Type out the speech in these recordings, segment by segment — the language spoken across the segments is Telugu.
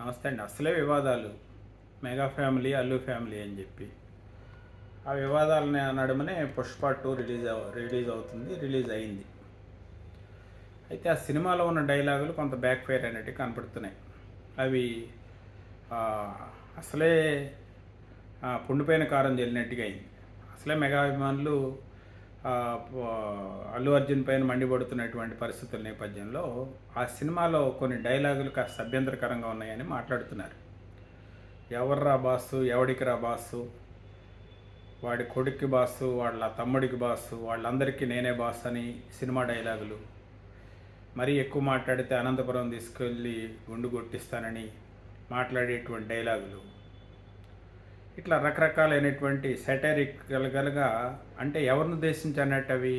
నమస్తే అండి. అసలే వివాదాలు. మెగా ఫ్యామిలీ అల్లు ఫ్యామిలీ అని చెప్పి. ఆ వివాదాలని నడుమనే పుష్ప టూ రిలీజ్ అవ రిలీజ్ అవుతుంది రిలీజ్ అయింది. అయితే ఆ సినిమాలో ఉన్న డైలాగులు కొంత బ్యాక్ ఫైర్ అనేటివి కనపడుతున్నాయి. అవి అసలే పుండిపోయిన కారం చెల్లినట్టుగా అయింది. అసలే మెగా అభిమానులు అల్లు అర్జున్ పైన మండిపడుతున్నటువంటి పరిస్థితుల నేపథ్యంలో ఆ సినిమాలో కొన్ని డైలాగులు కాస్త అభ్యంతరకరంగా ఉన్నాయని మాట్లాడుతున్నారు. ఎవర్రా బాసు ఎవడికిరా బాసు? వాడి కొడుక్కి బాసు వాళ్ళ తమ్ముడికి బాసు వాళ్ళందరికీ నేనే బాస్ అని సినిమా డైలాగులు. మరీ ఎక్కువ మాట్లాడితే అనంతపురం తీసుకెళ్ళి గుండు కొట్టిస్తానని మాట్లాడేటువంటి డైలాగులు. ఇట్లా రకరకాలైనటువంటి సెటరికల్గా అంటే ఎవరిని ఉద్దేశించి అన్నట్టు అవి?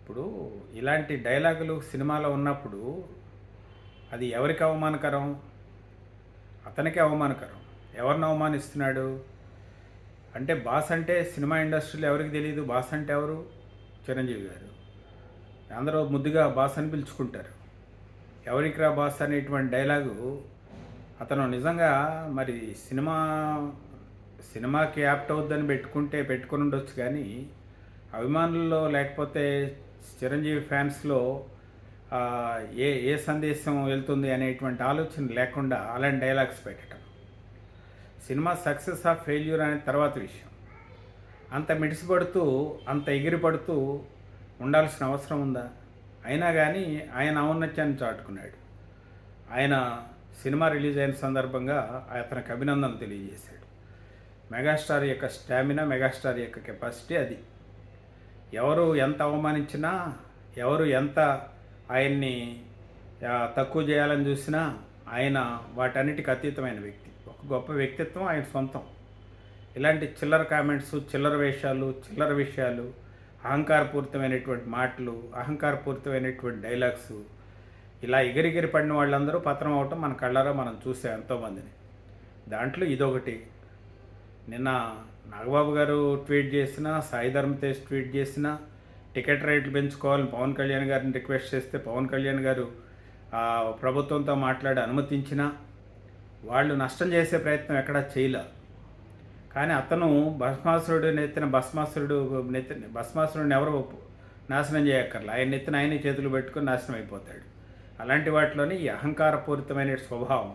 ఇప్పుడు ఇలాంటి డైలాగులు సినిమాలో ఉన్నప్పుడు అది ఎవరికి అవమానకరం? అతనికి అవమానకరం. ఎవరిని అవమానిస్తున్నాడు? అంటే బాస్ అంటే సినిమా ఇండస్ట్రీలో ఎవరికి తెలియదు బాస్ అంటే ఎవరు? చిరంజీవి గారు. అందరూ ముద్దుగా బాస్ అని పిలుచుకుంటారు. ఎవరికి రా బాస్ అనేటువంటి డైలాగు అతను నిజంగా మరి సినిమా సినిమాకి యాప్ట్ అవుద్దని పెట్టుకుంటే పెట్టుకుని ఉండొచ్చు కానీ అభిమానుల్లో లేకపోతే చిరంజీవి ఫ్యాన్స్లో ఏ ఏ సందేశం వెళ్తుంది అనేటువంటి ఆలోచన లేకుండా అలాంటి డైలాగ్స్ పెట్టడం. సినిమా సక్సెస్ ఆఫ్ ఫెయిల్యూర్ అనే తర్వాత విషయం. అంత మిడిసిపడుతూ అంత ఎగిరిపడుతూ ఉండాల్సిన అవసరం ఉందా? అయినా కానీ ఆయన ఔన్నత్యాన్ని చాటుకున్నాడు. ఆయన సినిమా రిలీజ్ అయిన సందర్భంగా అతనికి అభినందనలు తెలియజేశాడు. మెగాస్టార్ యొక్క స్టామినా మెగాస్టార్ యొక్క కెపాసిటీ అది. ఎవరు ఎంత అవమానించినా ఎవరు ఎంత ఆయన్ని తక్కువ చేయాలని చూసినా ఆయన వాటన్నిటికి అతీతమైన వ్యక్తి. ఒక గొప్ప వ్యక్తిత్వం ఆయన సొంతం. ఇలాంటి చిల్లర కామెంట్స్ చిల్లర వేషాలు చిల్లర విషయాలు అహంకారపూరితమైనటువంటి మాటలు అహంకారపూరితమైనటువంటి డైలాగ్స్ ఇలా ఎగిరిగిరి పడిన వాళ్ళందరూ పత్రం అవటం మన కళ్ళారా మనం చూసాం ఎంతోమందిని. దాంట్లో ఇదొకటి. నిన్న నాగబాబు గారు ట్వీట్ చేసిన సాయి ధర్మ తేజ్ ట్వీట్ చేసిన టికెట్ రేట్లు పెంచుకోవాలని పవన్ కళ్యాణ్ గారిని రిక్వెస్ట్ చేస్తే పవన్ కళ్యాణ్ గారు ప్రభుత్వంతో మాట్లాడి అనుమతించిన వాళ్ళు నష్టం చేసే ప్రయత్నం ఎక్కడా చేయలే. కానీ అతను భస్మాసురుడు నెత్తిన భస్మాసురుడు నెత్తిన భస్మాసురుడిని ఎవరు నాశనం చేయక్కర్లే. ఆయన నెత్తిన ఆయన చేతులు పెట్టుకుని నాశనం అయిపోతాడు. అలాంటి వాటిలోని ఈ అహంకారపూరితమైన స్వభావం.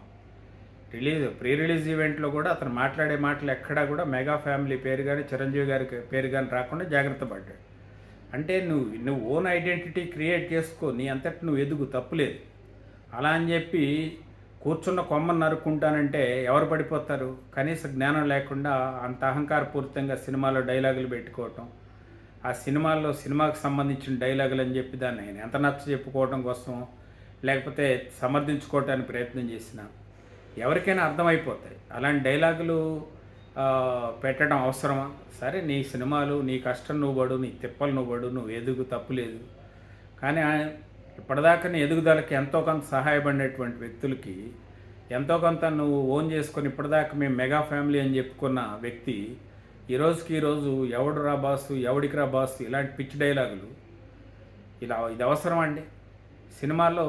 రిలీజ్ ప్రీ రిలీజ్ ఈవెంట్లో కూడా అతను మాట్లాడే మాటలు ఎక్కడా కూడా మెగా ఫ్యామిలీ పేరు కానీ చిరంజీవి గారి పేరు కానీ రాకుండా జాగ్రత్త పడ్డాడు. అంటే నువ్వు నువ్వు ఓన్ ఐడెంటిటీ క్రియేట్ చేసుకో నీ అంతటి నువ్వు ఎదుగు తప్పులేదు అలా అని చెప్పి కూర్చున్న కొమ్మను నరుక్కుంటానంటే ఎవరు పడిపోతారు? కనీస జ్ఞానం లేకుండా అంత అహంకారపూరితంగా సినిమాలో డైలాగులు పెట్టుకోవటం ఆ సినిమాల్లో సినిమాకు సంబంధించిన డైలాగులు అని చెప్పి దాన్ని ఆయన ఎంత నచ్చ చెప్పుకోవడం కోసం లేకపోతే సమర్థించుకోవటానికి ప్రయత్నం చేసినా ఎవరికైనా అర్థమైపోతాయి. అలాంటి డైలాగులు పెట్టడం అవసరమా? సరే నీ సినిమాలు నీ కష్టం నువ్వు పడు నీ తిప్పలు నువ్వు పడు నువ్వు ఎదుగు తప్పులేదు కానీ ఆ- ఇప్పటిదాకా నీ ఎదుగుదలకి ఎంతో కొంత సహాయపడినటువంటి వ్యక్తులకి ఎంతో కొంత నువ్వు ఓన్ చేసుకొని ఇప్పటిదాకా మేము మెగా ఫ్యామిలీ అని చెప్పుకున్న వ్యక్తి ఈ రోజుకి ఈరోజు ఎవడు రా బాసు ఎవడికి రా బాసు ఇలాంటి పిచ్చి డైలాగులు ఇలా ఇది అవసరం అండి? సినిమాలో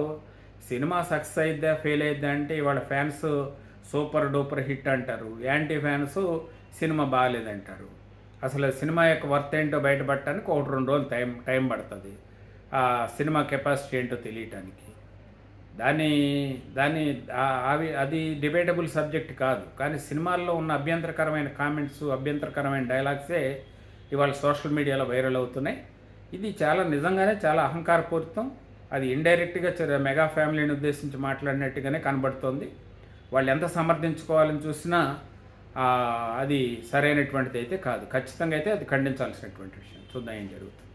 సినిమా సక్సెస్ అయిద్దా ఫెయిల్ అయిద్దా అంటే ఇవాళ ఫ్యాన్స్ సూపర్ డూపర్ హిట్ అంటారు. యాంటీ ఫ్యాన్స్ సినిమా బాగాలేదంటారు. అసలు సినిమా యొక్క వర్త్ ఏంటో బయటపడటానికి ఒకటి రెండు రోజులు టైం టైం పడుతుంది. ఆ సినిమా కెపాసిటీ ఏంటో తెలియటానికి. దాన్ని దాన్ని అవి అది డిబేటబుల్ సబ్జెక్ట్ కాదు. కానీ సినిమాల్లో ఉన్న అభ్యంతరకరమైన కామెంట్స్ అభ్యంతరకరమైన డైలాగ్సే ఇవాళ సోషల్ మీడియాలో వైరల్ అవుతున్నాయి. ఇది చాలా నిజంగానే చాలా అహంకారపూరితం. అది ఇండైరెక్ట్గా మెగా ఫ్యామిలీని ఉద్దేశించి మాట్లాడినట్టుగానే కనబడుతోంది. వాళ్ళు ఎంత సమర్థించుకోవాలని చూసినా అది సరైనటువంటిది అయితే కాదు. ఖచ్చితంగా అయితే అది ఖండించాల్సినటువంటి విషయం. చూద్దాం ఏం జరుగుతుంది.